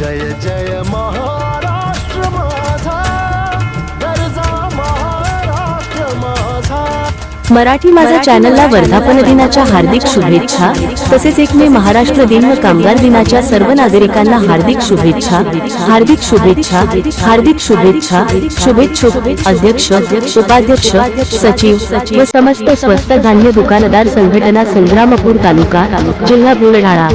जय जय महाराष्ट्र माझा महाराष्ट्र माझा. मराठी माझा चॅनलला वर्धापन दिनाच्या हार्दिक शुभेच्छा तसेच एक मे महाराष्ट्र दिन व कामगार दिनाच्या सर्व नागरिकांना हार्दिक शुभेच्छा हार्दिक शुभेच्छा हार्दिक शुभेच्छा शुभेच्छुक अध्यक्ष उपाध्यक्ष सचिव व समस्त स्वस्त धान्य दुकानदार संघटना संग्रामपूर तालुका जिल्हा बुलढाणा.